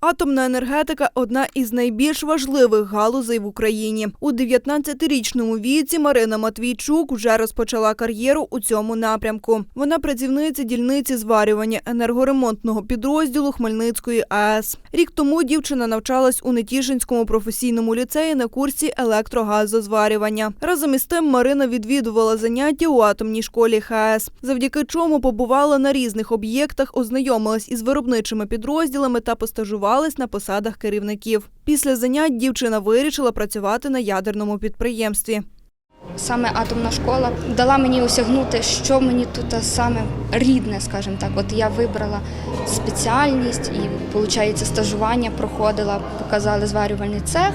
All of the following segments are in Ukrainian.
Атомна енергетика одна із найбільш важливих галузей в Україні. У 19-річному віці Марина Матвійчук вже розпочала кар'єру у цьому напрямку. Вона працівниця дільниці зварювання енергоремонтного підрозділу Хмельницької АЕС. Рік тому дівчина навчалась у Нетішинському професійному ліцеї на курсі електрогазозварювання. Разом із тим Марина відвідувала заняття у атомній школі ХАЕС, завдяки чому побувала на різних об'єктах, ознайомилась із виробничими підрозділами та постажувалась на посадах керівників. Після занять дівчина вирішила працювати на ядерному підприємстві. Саме атомна школа дала мені осягнути, що мені тут саме рідне, скажімо так. От я вибрала спеціальність і, виходить, стажування проходила, показали зварювальний цех,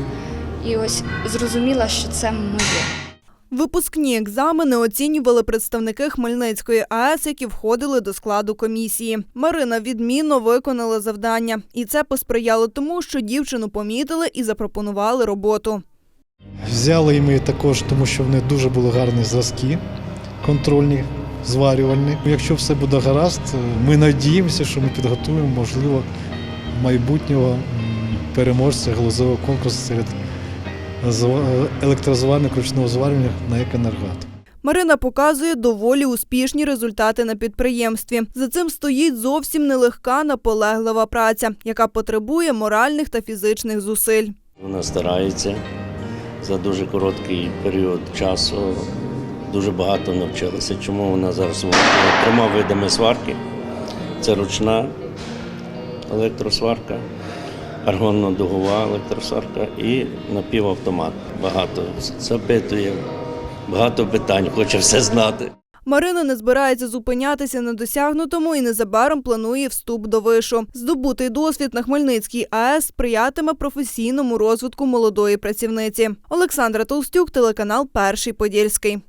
і ось зрозуміла, що це моє. Випускні екзамени оцінювали представники Хмельницької АЕС, які входили до складу комісії. Марина відмінно виконала завдання, і це посприяло тому, що дівчину помітили і запропонували роботу. Взяли ми також, тому що в них дуже були гарні зразки контрольні, зварювальні. Якщо все буде гаразд, ми надіємося, що ми підготуємо, можливо, майбутнього переможця галузевого конкурсу серед електрозварних ручного зварювання на екоенергат. Марина показує доволі успішні результати на підприємстві. За цим стоїть зовсім нелегка наполеглива праця, яка потребує моральних та фізичних зусиль. Вона старається за дуже короткий період часу. Дуже багато навчилася. Чому вона зараз володіє трьома видами сварки? Це ручна електросварка, аргонно-дугова електросварка і напівавтомат. Багато запитує, багато питань, хоче все знати. Марина не збирається зупинятися на досягнутому і незабаром планує вступ до вишу. Здобутий досвід на Хмельницькій АЕС сприятиме професійному розвитку молодої працівниці. Олександра Толстюк, телеканал Перший Подільський.